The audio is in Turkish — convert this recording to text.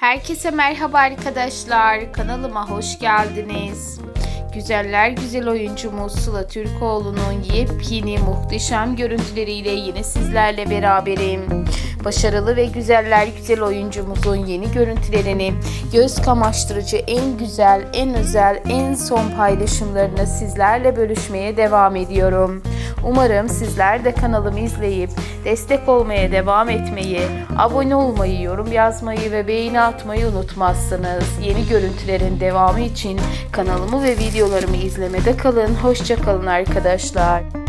Herkese merhaba arkadaşlar. Kanalıma hoş geldiniz. Güzeller güzel oyuncumuz Sıla Türkoğlu'nun yepyeni muhteşem görüntüleriyle yine sizlerle beraberim. Başarılı ve güzeller güzel oyuncumuzun yeni görüntülerini göz kamaştırıcı en güzel, en özel, en son paylaşımlarını sizlerle bölüşmeye devam ediyorum. Umarım sizler de kanalımı izleyip destek olmaya devam etmeyi, abone olmayı, yorum yazmayı ve beğeni atmayı unutmazsınız. Yeni görüntülerin devamı için kanalımı ve videolarımı izlemede kalın. Hoşça kalın arkadaşlar.